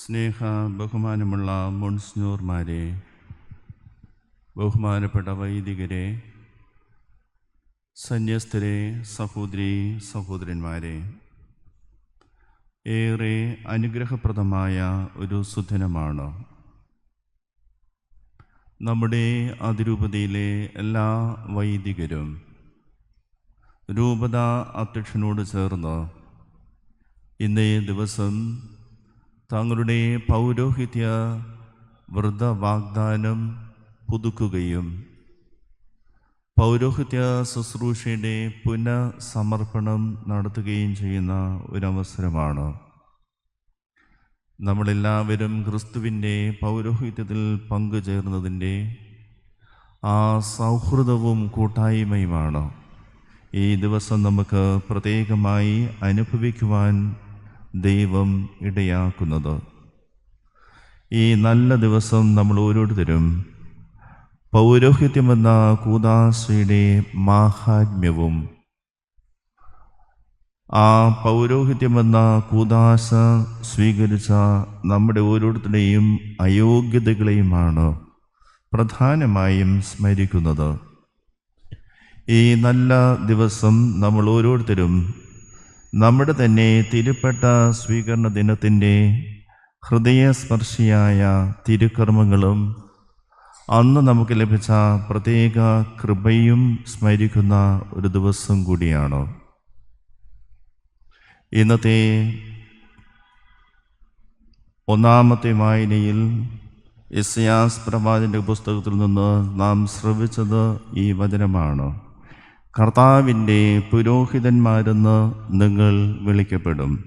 സ്നേഹ ബഹുമാനമുള്ള മുൺസ്നൂർമാരെ ബഹുമാനപ്പെട്ട വൈദികരെ സന്യസ്തരെ സഹോദരി സഹോദരന്മാരെ ഏറെ അനുഗ്രഹപ്രദമായ ഒരു സുദിനമാണ്. നമ്മുടെ അതിരൂപതയിലെ എല്ലാ വൈദികരും രൂപത അധ്യക്ഷനോട് ചേർന്ന് ഇന്നേ ദിവസം തങ്ങളുടെ പൗരോഹിത്യ വ്രത വാഗ്ദാനം പുതുക്കുകയും പൗരോഹിത്യ ശുശ്രൂഷയുടെ പുനഃസമർപ്പണം നടത്തുകയും ചെയ്യുന്ന ഒരവസരമാണ്. നമ്മളെല്ലാവരും ക്രിസ്തുവിന്റെ പൗരോഹിത്യത്തിൽ പങ്കുചേർന്നതിന്റെ ആ സൗഹൃദവും കൂട്ടായ്മയുമാണ്. ഈ ദിവസം നമുക്ക് പ്രത്യേകമായി അനുഭവിക്കുവാൻ ദൈവം ഇടയാക്കുന്നത്. ഈ നല്ല ദിവസം നമ്മൾ ഓരോരുത്തരും പൗരോഹിത്യമെന്ന കൂദാശയുടെ മാഹാത്മ്യവും ആ പൗരോഹിത്യമെന്ന കൂതാശ സ്വീകരിച്ച നമ്മുടെ ഓരോരുത്തരുടെയും അയോഗ്യതകളെയുമാണ് പ്രധാനമായും സ്മരിക്കുന്നത്. ഈ നല്ല ദിവസം നമ്മൾ ഓരോരുത്തരും നമ്മുടെ തന്നെ തിരുപ്പെട്ട സ്വീകരണ ദിനത്തിന്റെ ഹൃദയസ്പർശിയായ തിരുക്കർമ്മങ്ങളും അന്ന് നമുക്ക് ലഭിച്ച പ്രത്യേക കൃപയും സ്മരിക്കുന്ന ഒരു ദിവസം കൂടിയാണ്. ഇന്നത്തെ ഒന്നാമത്തെ വായനയിൽ ഇസ്യാസ് പ്രവാചന്റെ പുസ്തകത്തിൽ നിന്ന് നാം ശ്രവിച്ചത് ഈ വചനമാണ്. കർത്താവിന്റെ പുരോഹിതന്മാരെന്ന് നിങ്ങൾ വിളിക്കപ്പെടും.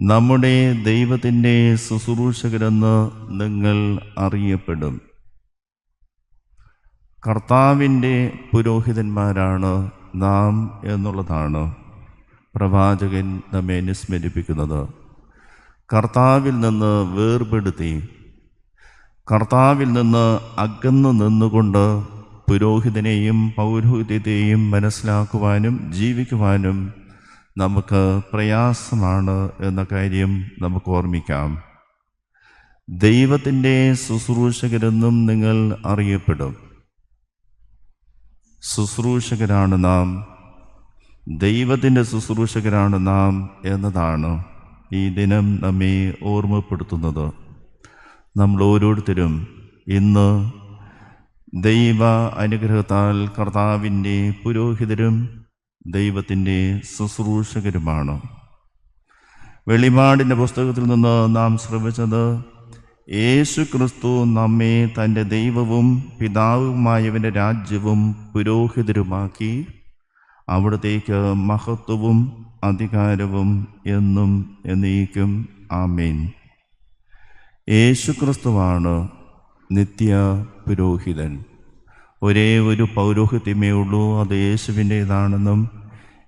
നമ്മുടെ ദൈവത്തിന്റെ ശുശ്രൂഷകരെന്ന് നിങ്ങൾ അറിയപ്പെടും. കർത്താവിന്റെ പുരോഹിതന്മാരാണ് നാം എന്നുള്ളതാണ് പ്രവാചകൻ നമ്മെ അനുസ്മരിപ്പിക്കുന്നത്. കർത്താവിൽ നിന്ന് വേർപെടുത്തി കർത്താവിൽ നിന്ന് അകന്നു നിന്നുകൊണ്ട് പുരോഹിതനെയും പൗരോഹിത്യത്തെയും മനസ്സിലാക്കുവാനും ജീവിക്കുവാനും നമുക്ക് പ്രയാസമാണ് എന്ന കാര്യം നമുക്ക് ഓർമ്മിക്കാം. ദൈവത്തിന്റെ ശുശ്രൂഷകരെന്നും നിങ്ങൾ അറിയപ്പെടും. ശുശ്രൂഷകരാണ് നാം. ദൈവത്തിന്റെ ശുശ്രൂഷകരാണ് നാം എന്നതാണ് ഈ ദിനം നമ്മെ ഓർമ്മപ്പെടുത്തുന്നത്. നമ്മൾ ഓരോരുത്തരും ഇന്ന് ദൈവ അനുഗ്രഹത്താൽ കർത്താവിന്റെ പുരോഹിതരും ദൈവത്തിന്റെ ശുശ്രൂഷകരുമാണ്. വെളിപാടിന്റെ പുസ്തകത്തിൽ നിന്ന് നാം ശ്രമിച്ചത് യേശു ക്രിസ്തു നമ്മെ തന്റെ ദൈവവും പിതാവുമായവന്റെ രാജ്യവും പുരോഹിതരുമാക്കി അവിടത്തേക്ക് മഹത്വവും അധികാരവും എന്നും എന്നേക്കും ആമേൻ. യേശുക്രിസ്തുവാണ് നിത്യ പുരോഹിതൻ ഒരേ ഒരു പൗരോഹിത്യമേ ഉള്ളൂ അത് യേശുവിന്റേതാണെന്നും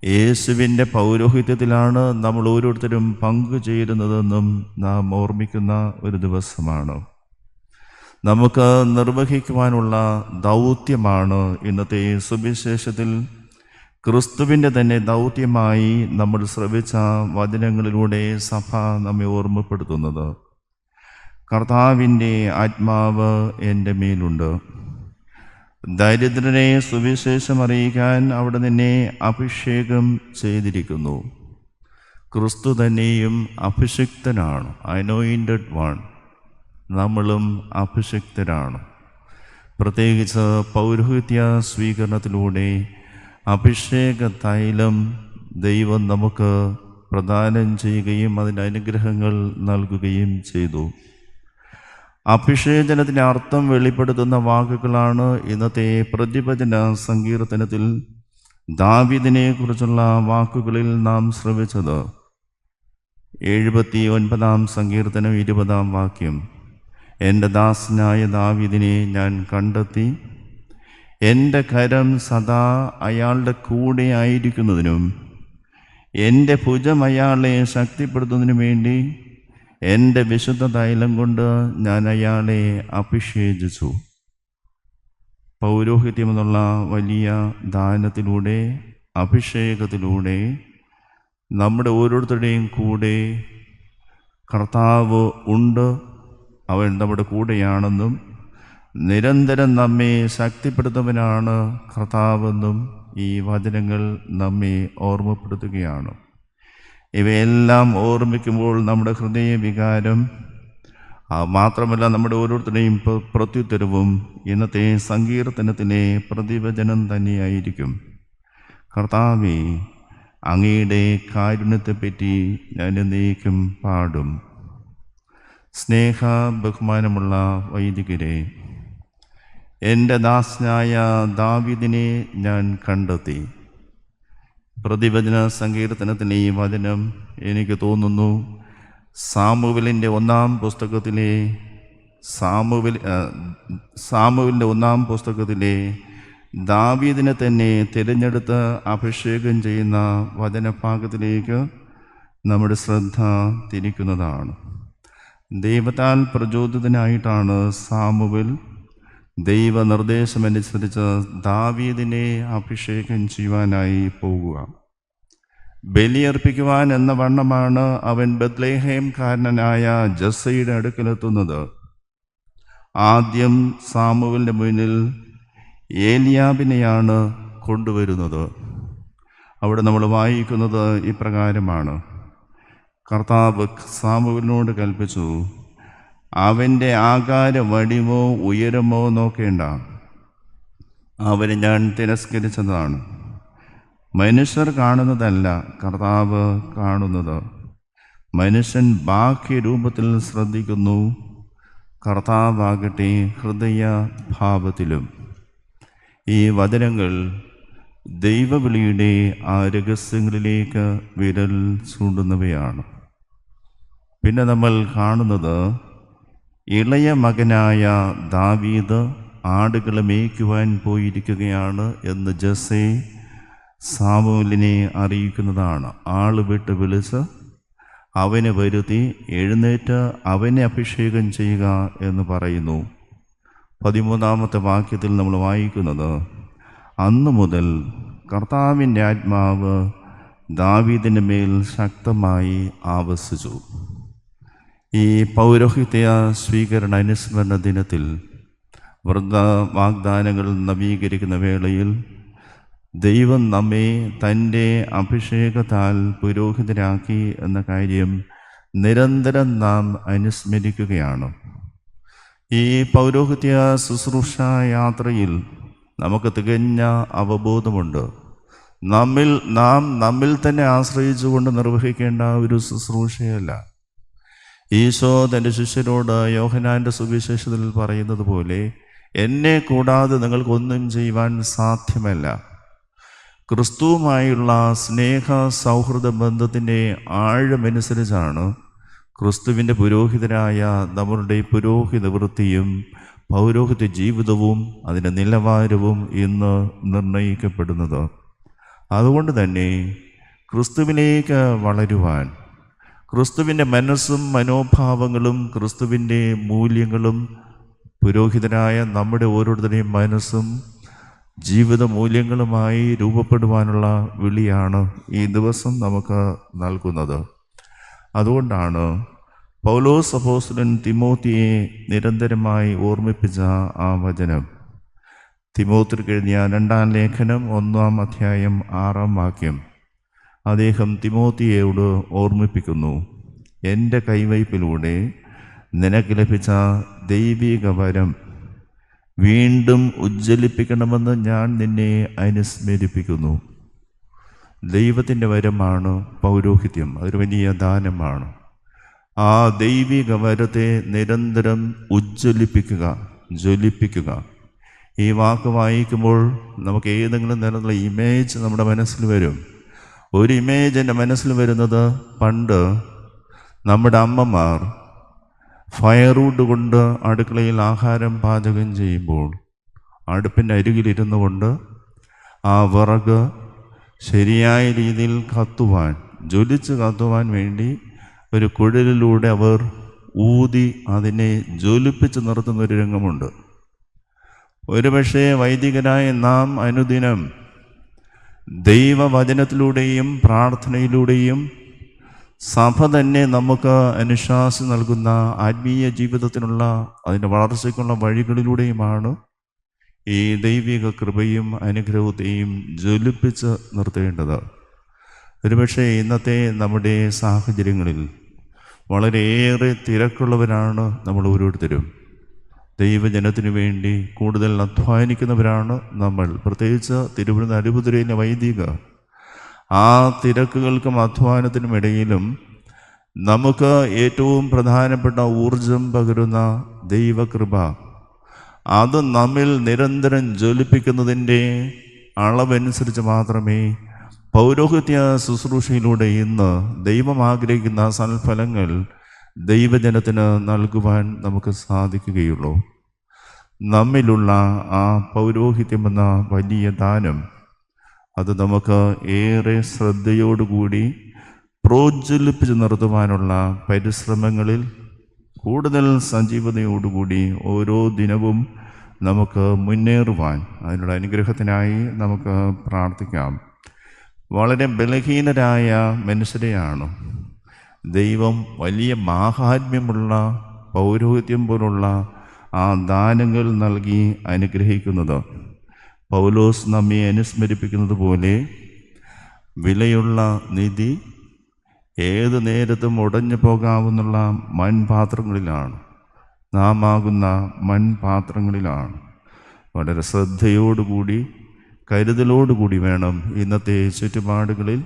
യേശുവിന്റെ പൗരോഹിത്യത്തിലാണ് നമ്മൾ ഓരോരുത്തരും പങ്കുചേരുന്നതെന്നും നാം ഓർമ്മിക്കുന്ന ഒരു ദിവസമാണ്. നമുക്ക് നിർവഹിക്കുവാനുള്ള ദൗത്യമാണ് ഇന്നത്തെ സുവിശേഷത്തിൽ. ക്രിസ്തുവിന്റെ തന്നെ ദൗത്യമായി നമ്മൾ ശ്രവിച്ച വചനങ്ങളിലൂടെ സഭ നമ്മെ ഓർമ്മപ്പെടുത്തുന്നത്. കർത്താവിന്റെ ആത്മാവ് എന്റെ മേലുണ്ട്. ദരിദ്രനെ സുവിശേഷം അറിയിക്കാൻ അവിടെ നിന്നെ അഭിഷേകം ചെയ്തിരിക്കുന്നു. ക്രിസ്തു തന്നെയും അഭിഷിക്തനാണ്. അനോയിന്റഡ് വൺ നമ്മളും അഭിഷിക്തരാണ്. പ്രത്യേകിച്ച് പൗരോഹിത്യ സ്വീകരണത്തിലൂടെ അഭിഷേക തൈലം ദൈവം നമുക്ക് പ്രദാനം ചെയ്യുകയും അതിന്റെ അനുഗ്രഹങ്ങൾ നൽകുകയും ചെയ്തു. അഭിഷേചനത്തിന്റെ അർത്ഥം വെളിപ്പെടുത്തുന്ന വാക്കുകളാണ് ഇന്നത്തെ പ്രതിഭജന സങ്കീർത്തനത്തിൽ. ദാവിദിനെ കുറിച്ചുള്ള വാക്കുകളിൽ നാം ശ്രവിച്ചത്. എഴുപത്തി ഒൻപതാം സങ്കീർത്തനം ഇരുപതാം വാക്യം. എന്റെ ദാസനായ ദാവിദിനെ ഞാൻ കണ്ടെത്തി. എന്റെ കരം സദാ അയാളുടെ കൂടെ ആയിരിക്കുന്നതിനും എന്റെ ഭുജം അയാളെ ശക്തിപ്പെടുത്തുന്നതിനു വേണ്ടി എന്റെ വിശുദ്ധ തൈലം കൊണ്ട് ഞാൻ അയാളെ അഭിഷേചിച്ചു. പൗരോഹിത്യം എന്നുള്ള വലിയ ദാനത്തിലൂടെ അഭിഷേകത്തിലൂടെ നമ്മുടെ ഓരോരുത്തരുടെയും കൂടെ കർത്താവ് ഉണ്ട്. അവൻ നമ്മുടെ കൂടെയാണെന്നും നിരന്തരം നമ്മെ ശക്തിപ്പെടുത്തുന്നവനാണ് കർത്താവെന്നും ഈ വചനങ്ങൾ നമ്മെ ഓർമ്മപ്പെടുത്തുകയാണ്. ഇവയെല്ലാം ഓർമ്മിക്കുമ്പോൾ നമ്മുടെ ഹൃദയ വികാരം മാത്രമല്ല നമ്മുടെ ഓരോരുത്തരുടെയും പ്ര- പ്രത്യുത്തരവും ഇന്നത്തെ സങ്കീർത്തനത്തിലെ പ്രതിവചനം തന്നെയായിരിക്കും. കർത്താവെ അങ്ങയുടെ കാരുണ്യത്തെപ്പറ്റി ഞാൻ എന്നേക്കും പാടും. സ്നേഹ ബഹുമാനമുള്ള വൈദികരെ എന്റെ ദാസനായ ദാവിദിനെ ഞാൻ കണ്ടെത്തി. പ്രതിവചന സങ്കീർത്തനത്തിന്റെയും ഈ വചനം എനിക്ക് തോന്നുന്നു. സാമുവിലിന്റെ ഒന്നാം പുസ്തകത്തിലെ സാമുവിൽ സാമുവിന്റെ ഒന്നാം പുസ്തകത്തിലെ ദാവീദിനെ തന്നെ തിരഞ്ഞെടുത്ത് അഭിഷേകം ചെയ്യുന്ന വചനഭാഗത്തിലേക്ക് നമ്മുടെ ശ്രദ്ധ തിരിക്കുന്നതാണ്. ദൈവത്താൽ പ്രചോദിതനായിട്ടാണ് സാമുവൽ ദൈവനിർദ്ദേശമനുസരിച്ച് ദാവീദിനെ അഭിഷേകം ചെയ്യുവാനായി പോകുക. ബലിയർപ്പിക്കുവാൻ എന്ന വണ്ണമാണ് അവൻ ബദ്ലേഹേംകാരനായ ജസ്സയുടെ അടുക്കലെത്തുന്നത്. ആദ്യം സാമുവിന്റെ മുന്നിൽ ഏലിയാബിനെയാണ് കൊണ്ടുവരുന്നത്. അവിടെ നമ്മൾ വായിക്കുന്നത് ഇപ്രകാരമാണ്. കർത്താവ് സാമുവിനോട് കൽപ്പിച്ചു അവന്റെ ആകാര വടിവോ ഉയരമോ നോക്കേണ്ട അവരെ ഞാൻ തിരസ്കരിച്ചതാണ്. മനുഷ്യർ കാണുന്നതല്ല കർത്താവ് കാണുന്നത്. മനുഷ്യൻ ബാഹ്യരൂപത്തിൽ ശ്രദ്ധിക്കുന്നു കർത്താവാകട്ടെ ഹൃദയ ഭാവത്തിലും ഈ വചനങ്ങൾ ദൈവവിളിയുടെ ആ രഹസ്യങ്ങളിലേക്ക് വിരൽ ചൂണ്ടുന്നവയാണ്. പിന്നെ നമ്മൾ കാണുന്നത് ഇളയ മകനായ ദാവീദ് ആടുകളെ മേയ്ക്കുവാൻ പോയിരിക്കുകയാണ് എന്ന് ജസെ സാമൂലിനെ അറിയിക്കുന്നതാണ്. ആൾ വിട്ട് വിളിച്ച് അവനെ വരുത്തി എഴുന്നേറ്റ് അവനെ അഭിഷേകം ചെയ്യുക എന്ന് പറയുന്നു. പതിമൂന്നാമത്തെ വാക്യത്തിൽ നമ്മൾ വായിക്കുന്നത് അന്നു മുതൽ കർത്താവിന്റെ ആത്മാവ് ദാവീദിന്റെ മേൽ ശക്തമായി ആവസിച്ചു. ഈ പൗരോഹിത്യ സ്വീകരണ അനുസ്മരണ ദിനത്തിൽ വൃദ്ധ വാഗ്ദാനങ്ങൾ നവീകരിക്കുന്ന വേളയിൽ ദൈവം നമ്മെ തന്റെ അഭിഷേകത്താൽ പുരോഹിതരാക്കി എന്ന കാര്യം നിരന്തരം നാം അനുസ്മരിക്കുകയാണ്. ഈ പൗരോഹിത്യ ശുശ്രൂഷ യാത്രയിൽ നമുക്ക് തികഞ്ഞ അവബോധമുണ്ട്. നമ്മിൽ നാം നമ്മിൽ തന്നെ ആശ്രയിച്ചുകൊണ്ട് നിർവഹിക്കേണ്ട ഒരു ശുശ്രൂഷയല്ല. ഈശോ തന്റെ ശിഷ്യരോട് യോഹനാന്റെ സുവിശേഷത്തിൽ പറയുന്നത് പോലെ എന്നെ കൂടാതെ നിങ്ങൾക്കൊന്നും ചെയ്യുവാൻ സാധ്യമല്ല. ക്രിസ്തുവുമായുള്ള സ്നേഹ സൗഹൃദ ബന്ധത്തിന്റെ ആഴമനുസരിച്ചാണ് ക്രിസ്തുവിന്റെ പുരോഹിതരായ നമ്മളുടെ പുരോഹിത വൃത്തിയും പൗരോഹിത ജീവിതവും അതിന്റെ നിലവാരവും ഇന്ന് നിർണയിക്കപ്പെടുന്നത്. അതുകൊണ്ട് തന്നെ ക്രിസ്തുവിലേക്ക് വളരുവാൻ ക്രിസ്തുവിന്റെ മനസ്സും മനോഭാവങ്ങളും ക്രിസ്തുവിന്റെ മൂല്യങ്ങളും പുരോഹിതനായ നമ്മുടെ ഓരോരുത്തരുടെയും മനസ്സും ജീവിത മൂല്യങ്ങളുമായി രൂപപ്പെടുവാനുള്ള വിളിയാണ് ഈ ദിവസം നമുക്ക് നൽകുന്നത്. അതുകൊണ്ടാണ് പൗലോസ് അപ്പോസ്തലൻ തിമോത്തിയെ നിരന്തരമായി ഓർമ്മിപ്പിച്ച ആ വചനം. തിമോത്തിൽ കഴിഞ്ഞ രണ്ടാം ലേഖനം ഒന്നാം അധ്യായം ആറാം വാക്യം. അദ്ദേഹം തിമോത്തിയോട് ഓർമ്മിപ്പിക്കുന്നു എന്റെ കൈവയ്പിലൂടെ നിനക്ക് ലഭിച്ച ദൈവിക വരം വീണ്ടും ഉജ്ജ്വലിപ്പിക്കണമെന്ന് ഞാൻ നിന്നെ അനുസ്മരിപ്പിക്കുന്നു. ദൈവത്തിന്റെ വരമാണ് പൗരോഹിത്യം അതൊരു വലിയ ദാനമാണ്. ആ ദൈവിക വരത്തെ നിരന്തരം ഉജ്ജ്വലിപ്പിക്കുക ജ്വലിപ്പിക്കുക. ഈ വാക്ക് വായിക്കുമ്പോൾ നമുക്ക് ഏതെങ്കിലും തരത്തിലുള്ള ഇമേജ് നമ്മുടെ മനസ്സിൽ വരും. ഒരു ഇമേജ് എന്റെ മനസ്സിൽ വരുന്നത് പണ്ട് നമ്മുടെ അമ്മമാർ ഫയർവുഡ് കൊണ്ട് അടുക്കളയിൽ ആഹാരം പാചകം ചെയ്യുമ്പോൾ അടുപ്പിന്റെ അരികിലിരുന്നു കൊണ്ട് ആ വിറക് ശരിയായ രീതിയിൽ കത്തുവാൻ ജ്വലിച്ച് കത്തുവാൻ വേണ്ടി ഒരു കുഴലിലൂടെ അവർ ഊതി അതിനെ ജ്വലിപ്പിച്ച് നിർത്തുന്ന ഒരു രംഗമുണ്ട്. ഒരുപക്ഷേ വൈദികരായ നാം അനുദിനം ദൈവവചനത്തിലൂടെയും പ്രാർത്ഥനയിലൂടെയും സഭ തന്നെ നമുക്ക് അനുശാസനം നൽകുന്ന ആത്മീയ ജീവിതത്തിനുള്ള അതിന്റെ വളർച്ചയ്ക്കുള്ള വഴികളിലൂടെയുമാണ് ഈ ദൈവിക കൃപയും അനുഗ്രഹത്തെയും ജ്വലിപ്പിച്ച് നിർത്തേണ്ടത്. ഒരുപക്ഷെ ഇന്നത്തെ നമ്മുടെ സാഹചര്യങ്ങളിൽ വളരെയേറെ തിരക്കുള്ളവരാണ് നമ്മൾ ഓരോരുത്തരും. ദൈവജനത്തിനു വേണ്ടി കൂടുതൽ അധ്വാനിക്കുന്നവരാണ് നമ്മൾ. പ്രത്യേകിച്ച് തിരുവനന്തപുരം അരുപുതിരയിലെ വൈദിക. ആ തിരക്കുകൾക്കും അധ്വാനത്തിനും ഇടയിലും നമുക്ക് ഏറ്റവും പ്രധാനപ്പെട്ട ഊർജം പകരുന്ന ദൈവകൃപ. അത് നമ്മിൽ നിരന്തരം ജ്വലിപ്പിക്കുന്നതിന്റെ അളവനുസരിച്ച് മാത്രമേ പൗരോഹിത്യ ശുശ്രൂഷയിലൂടെ ഇന്ന് ദൈവം ആഗ്രഹിക്കുന്ന സൽഫലങ്ങൾ ദൈവജനത്തിന് നൽകുവാൻ നമുക്ക് സാധിക്കുകയുള്ളൂ. നമ്മിലുള്ള ആ പൗരോഹിത്യമെന്ന വലിയ ദാനം അത് നമുക്ക് ഏറെ ശ്രദ്ധയോടുകൂടി പ്രോജ്വലിപ്പിച്ച് നിർത്തുവാനുള്ള പരിശ്രമങ്ങളിൽ കൂടുതൽ സജീവതയോടുകൂടി ഓരോ ദിനവും നമുക്ക് മുന്നേറുവാൻ അതിനുള്ള അനുഗ്രഹത്തിനായി നമുക്ക് പ്രാർത്ഥിക്കാം. വളരെ ബലഹീനരായ മനുഷ്യരെയാണ് ദൈവം വലിയ മാഹാത്മ്യമുള്ള പൗരോഹിത്യം പോലുള്ള ആ ദാനങ്ങൾ നൽകി അനുഗ്രഹിക്കുന്നത്. പൗലോസ് നമ്മെ അനുസ്മരിപ്പിക്കുന്നത് പോലെ വിലയുള്ള നിധി ഏത് നേരത്തും ഉടഞ്ഞു പോകാവുന്ന മൺപാത്രങ്ങളിലാണ്. നാം ആകുന്ന മൺപാത്രങ്ങളിലാണ്. വളരെ ശ്രദ്ധയോടുകൂടി കരുതലോടുകൂടി വേണം ഇന്നത്തെ ചുറ്റുപാടുകളിൽ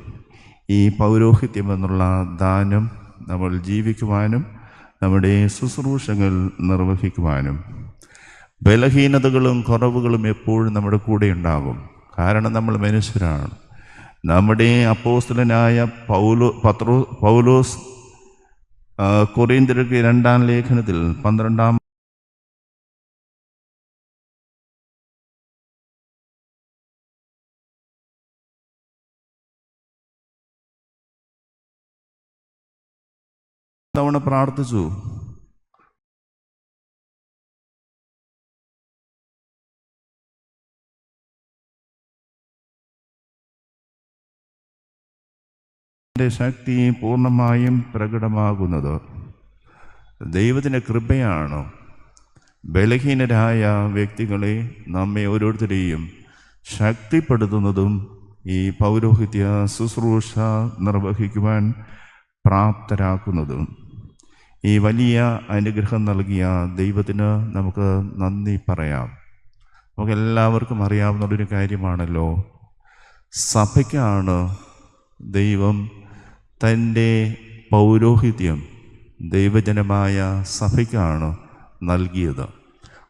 ഈ പൗരോഹിത്യം എന്നുള്ള ദാനം നമ്മൾ ജീവിക്കുവാനും നമ്മുടെ ശുശ്രൂഷകൾ നിർവഹിക്കുവാനും ബലഹീനതകളും കുറവുകളും എപ്പോഴും നമ്മുടെ കൂടെ ഉണ്ടാകും. കാരണം നമ്മൾ മനുഷ്യരാണ്. നമ്മുടെ അപ്പോസ്തലനായ പൗലോ പത്രോ പൗലോസ് കൊറിയന്തിരക്ക് രണ്ടാം ലേഖനത്തിൽ പന്ത്രണ്ടാം തവണ പ്രാർത്ഥിച്ചു. എന്റെ ശക്തി പൂർണമായും പ്രകടമാകുന്നത് ദൈവത്തിന്റെ കൃപയാണ്. ബലഹീനരായ വ്യക്തികളെ നമ്മെ ഓരോരുത്തരെയും ശക്തിപ്പെടുത്തുന്നതും ഈ പൗരോഹിത്യ ശുശ്രൂഷ നിർവഹിക്കുവാൻ പ്രാപ്തരാക്കുന്നതും. ഈ വലിയ അനുഗ്രഹം നൽകിയ ദൈവത്തിന് നമുക്ക് നന്ദി പറയാം. നമുക്ക് എല്ലാവർക്കും അറിയാവുന്നൊരു കാര്യമാണല്ലോ. സഭയ്ക്കാണ് ദൈവം തന്റെ പൗരോഹിത്യം ദൈവജനമായ സഭയ്ക്കാണ് നൽകിയത്.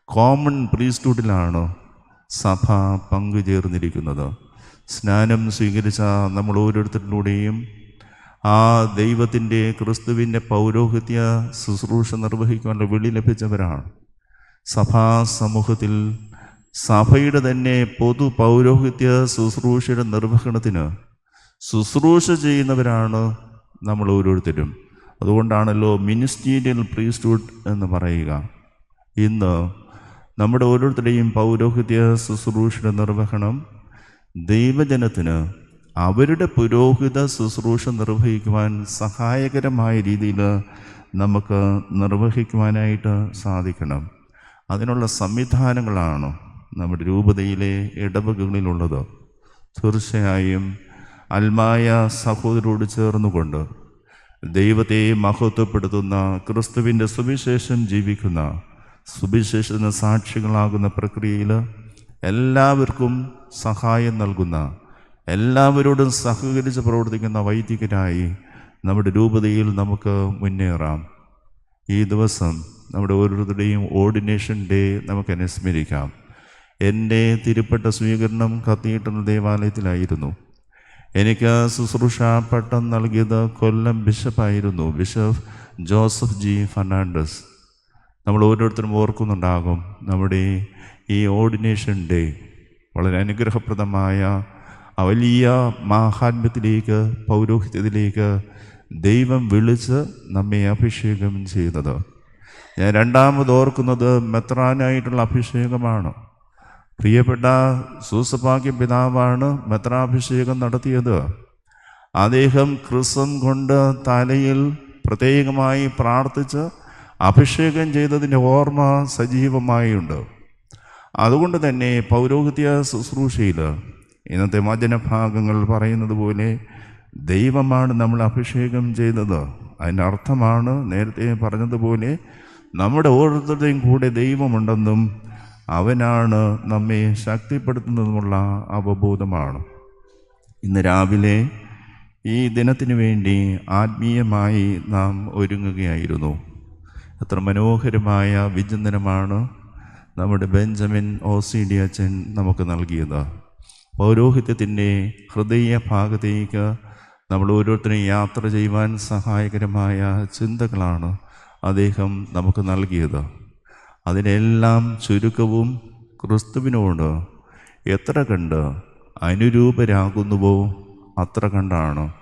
കോമൺ പ്രീസ്റ്റ്ഹുഡിലാണ് സഭ പങ്കുചേർന്നിരിക്കുന്നത്. സ്നാനം സ്വീകരിച്ച നമ്മൾ ഓരോരുത്തരിലൂടെയും ആ ദൈവത്തിന്റെ ക്രിസ്തുവിന്റെ പൗരോഹിത്യ ശുശ്രൂഷ നിർവഹിക്കാനുള്ള വിളി ലഭിച്ചവരാണ്. സഭാ സമൂഹത്തിൽ സഭയുടെ തന്നെ പൊതു പൗരോഹിത്യ ശുശ്രൂഷയുടെ നിർവഹണത്തിന് ശുശ്രൂഷ ചെയ്യുന്നവരാണ് നമ്മൾ ഓരോരുത്തരും. അതുകൊണ്ടാണല്ലോ മിനിസ്റ്റീരിയൽ പ്രീസ്റ്റ്ഹുഡ് എന്ന് പറയുക. ഇന്ന് നമ്മുടെ ഓരോരുത്തരുടെയും പൗരോഹിത്യ ശുശ്രൂഷയുടെ നിർവഹണം ദൈവജനത്തിന് അവരുടെ പുരോഹിത ശുശ്രൂഷ നിർവഹിക്കുവാൻ സഹായകരമായ രീതിയിൽ നമുക്ക് നിർവഹിക്കുവാനായിട്ട് സാധിക്കണം. അതിനുള്ള സംവിധാനങ്ങളാണ് നമ്മുടെ രൂപതയിലെ ഇടവകകളിലുള്ളത്. തീർച്ചയായും അൽമായ സഹോദരോട് ചേർന്നുകൊണ്ട് ദൈവത്തെ മഹത്വപ്പെടുത്തുന്ന ക്രിസ്തുവിന്റെ സുവിശേഷം ജീവിക്കുന്ന സുവിശേഷത്തിന് സാക്ഷികളാകുന്ന പ്രക്രിയയിൽ എല്ലാവർക്കും സഹായം നൽകുന്ന എല്ലാവരോടും സഹകരിച്ച് പ്രവർത്തിക്കുന്ന വൈദികരായി നമ്മുടെ രൂപതയിൽ നമുക്ക് മുന്നേറാം. ഈ ദിവസം നമ്മുടെ ഓരോരുത്തരുടെയും ഓർഡിനേഷൻ ഡേ നമുക്ക് അനുസ്മരിക്കാം എന്റെ തിരുപ്പെട്ട സ്വീകരണം കത്തീഡ്രൽ ദേവാലയത്തിലായിരുന്നു. എനിക്ക് ശുശ്രൂഷ പട്ടം നൽകിയത് കൊല്ലം ബിഷപ്പായിരുന്നു ബിഷപ്പ് ജോസഫ് ജി ഫെർണാണ്ടസ്. നമ്മൾ ഓരോരുത്തരും ഓർക്കുന്നുണ്ടാകും നമ്മുടെ ഈ ഓർഡിനേഷൻ ഡേ വളരെ അനുഗ്രഹപ്രദമായ വലിയ മാഹാത്മ്യത്തിലേക്ക് പൗരോഹിത്യത്തിലേക്ക് ദൈവം വിളിച്ച് നമ്മെ അഭിഷേകം ചെയ്യുന്നത്. ഞാൻ രണ്ടാമത് ഓർക്കുന്നത് മെത്രാനായിട്ടുള്ള അഭിഷേകമാണ്. പ്രിയപ്പെട്ട സൂസഭാഗ്യ പിതാവാണ് മെത്രാഭിഷേകം നടത്തിയത്. അദ്ദേഹം ക്രിസം കൊണ്ട് തലയിൽ പ്രത്യേകമായി പ്രാർത്ഥിച്ച് അഭിഷേകം ചെയ്തതിന്റെ ഓർമ്മ സജീവമായുണ്ട്. അതുകൊണ്ട് തന്നെ പൗരോഹിത്യ ശുശ്രൂഷയിൽ ഇന്നത്തെ വചനഭാഗങ്ങൾ പറയുന്നത് പോലെ ദൈവമാണ് നമ്മൾ അഭിഷേകം ചെയ്തത്. അതിന്റെ അർത്ഥമാണ് നേരത്തെ പറഞ്ഞതുപോലെ നമ്മുടെ ഓരോരുത്തരുടെയും കൂടെ ദൈവമുണ്ടെന്നും അവനാണ് നമ്മെ ശക്തിപ്പെടുത്തുന്നതുമുള്ള അവബോധമാണ്. ഇന്ന് രാവിലെ ഈ ദിനത്തിന് വേണ്ടി ആത്മീയമായി നാം ഒരുങ്ങുകയായിരുന്നു. എത്ര മനോഹരമായ വിചിന്തനമാണ് നമ്മുടെ ബെഞ്ചമിൻ ഓ സി ഡി അച്ഛൻ നമുക്ക് നൽകിയത്. പൗരോഹിത്യത്തിന്റെ ഹൃദയ ഭാഗത്തേക്ക് നമ്മൾ ഓരോരുത്തരും യാത്ര ചെയ്യുവാൻ സഹായകരമായ ചിന്തകളാണ് അദ്ദേഹം നമുക്ക് നൽകിയത്. അതിനെല്ലാം ചുരുക്കവും ക്രിസ്തുവിനോട് എത്ര കണ്ട് അനുരൂപരാകുന്നുവോ അത്ര കണ്ടാണ്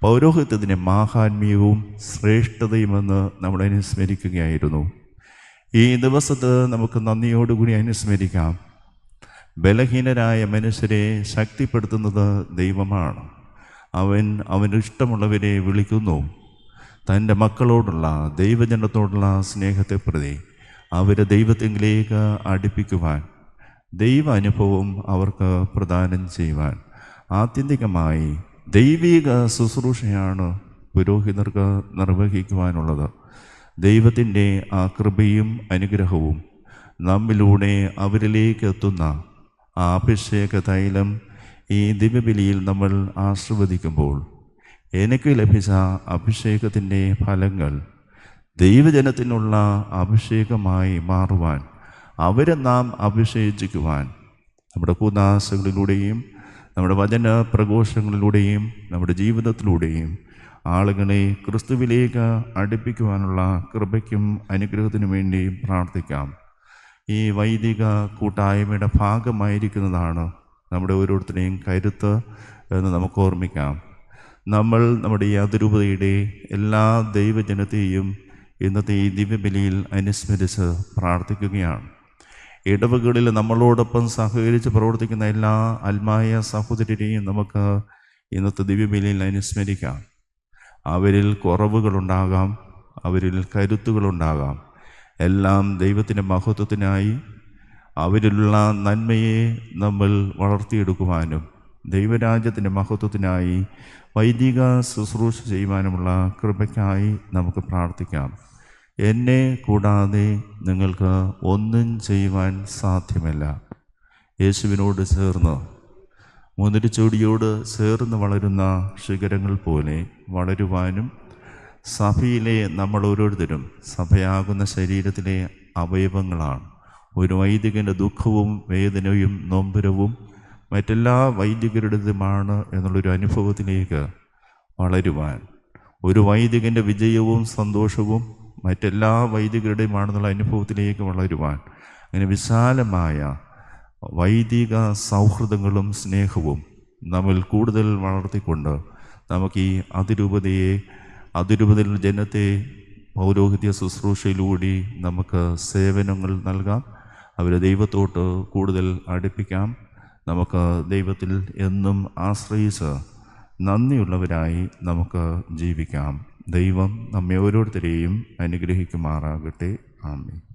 പൗരോഹിത്യത്തിന്റെ മാഹാത്മ്യവും ശ്രേഷ്ഠതയുമെന്ന് നമ്മൾ അനുസ്മരിക്കുകയായിരുന്നു. ഈ ദിവസത്ത് നമുക്ക് നന്ദിയോടുകൂടി അനുസ്മരിക്കാം. ബലഹീനരായ മനുഷ്യരെ ശക്തിപ്പെടുത്തുന്നത് ദൈവമാണ്. അവൻ അവന് ഇഷ്ടമുള്ളവരെ വിളിക്കുന്നു. തന്റെ മക്കളോടുള്ള ദൈവജനത്തോടുള്ള സ്നേഹത്തെ പ്രതി അവരെ ദൈവത്തെങ്കിലേക്ക് അടുപ്പിക്കുവാൻ ദൈവ അനുഭവം അവർക്ക് പ്രദാനം ചെയ്യുവാൻ. ആത്യന്തികമായി ദൈവിക ശുശ്രൂഷയാണ് പുരോഹിതർക്ക് നിർവഹിക്കുവാനുള്ളത്. ദൈവത്തിന്റെ ആ കൃപയും അനുഗ്രഹവും നമ്മിലൂടെ അവരിലേക്ക് എത്തുന്ന ആ അഭിഷേക തൈലം ഈ ദിവ്യബലിയിൽ നമ്മൾ ആസ്വദിക്കുമ്പോൾ എനിക്ക് ലഭിച്ച അഭിഷേകത്തിന്റെ ഫലങ്ങൾ ദൈവജനത്തിനുള്ള അഭിഷേകമായി മാറുവാൻ അവരെ നാം അഭിഷേചിക്കുവാൻ നമ്മുടെ കൂതാശകളിലൂടെയും നമ്മുടെ വചന പ്രഘോഷങ്ങളിലൂടെയും നമ്മുടെ ജീവിതത്തിലൂടെയും ആളുകളെ ക്രിസ്തുവിലേക്ക് അടുപ്പിക്കുവാനുള്ള കൃപയ്ക്കും അനുഗ്രഹത്തിനു വേണ്ടിയും പ്രാർത്ഥിക്കാം. ഈ വൈദിക കൂട്ടായ്മയുടെ ഭാഗമായിരിക്കുന്നതാണ് നമ്മുടെ ഓരോരുത്തരെയും കരുത്ത് എന്ന് നമുക്ക് ഓർമ്മിക്കാം. നമ്മൾ നമ്മുടെ ഈ അതിരൂപതയുടെ എല്ലാ ദൈവജനത്തെയും ഇന്നത്തെ ഈ ദിവ്യബലിയിൽ അനുസ്മരിച്ച് പ്രാർത്ഥിക്കുകയാണ്. ഇടവുകളിൽ നമ്മളോടൊപ്പം സഹകരിച്ച് പ്രവർത്തിക്കുന്ന എല്ലാ ആത്മായ സഹോദരരെയും നമുക്ക് ഇന്നത്തെ ദിവ്യബലിയിൽ അനുസ്മരിക്കാം. അവരിൽ കുറവുകളുണ്ടാകാം അവരിൽ കരുത്തുകളുണ്ടാകാം. എല്ലാം ദൈവത്തിന്റെ മഹത്വത്തിനായി അവരിലുള്ള നന്മയെ നമ്മൾ വളർത്തിയെടുക്കുവാനും ദൈവരാജ്യത്തിന്റെ മഹത്വത്തിനായി വൈദിക ശുശ്രൂഷ ചെയ്യുവാനുമുള്ള കൃപയ്ക്കായി നമുക്ക് പ്രാർത്ഥിക്കാം. എന്നെ കൂടാതെ നിങ്ങൾക്ക് ഒന്നും ചെയ്യുവാൻ സാധ്യമല്ല. യേശുവിനോട് ചേർന്ന് മുന്തിരിച്ചോടിയോട് ചേർന്ന് വളരുന്ന ശിഖരങ്ങൾ പോലെ വളരുവാനും സഭയിലെ നമ്മൾ ഓരോരുത്തരും സഭയാകുന്ന ശരീരത്തിലെ അവയവങ്ങളാണ്. ഒരു വൈദികന്റെ ദുഃഖവും വേദനയും നൊമ്പരവും മറ്റെല്ലാ വൈദികരുടേതുമാണ് എന്നുള്ളൊരു അനുഭവത്തിലേക്ക് വളരുവാൻ. ഒരു വൈദികന്റെ വിജയവും സന്തോഷവും മറ്റെല്ലാ വൈദികരുടെയുമാണെന്നുള്ള അനുഭവത്തിലേക്ക് വളരുവാൻ. അങ്ങനെ വിശാലമായ വൈദിക സൗഹൃദങ്ങളും സ്നേഹവും നമ്മൾ കൂടുതൽ വളർത്തിക്കൊണ്ട് നമുക്ക് ഈ അതിരൂപതയെ അതിരൂപതയിൽ ജനത്തെ പൗരോഹിത്യ ശുശ്രൂഷയിലൂടി നമുക്ക് സേവനങ്ങൾ നൽകാം. അവരെ ദൈവത്തോട്ട് കൂടുതൽ അടുപ്പിക്കാം. നമുക്ക് ദൈവത്തിൽ എന്നും ആശ്രയിച്ച് നന്ദിയുള്ളവരായി നമുക്ക് ജീവിക്കാം. ദൈവം നമ്മെ ഓരോരുത്തരെയും അനുഗ്രഹിക്കുമാറാകട്ടെ. ആമേ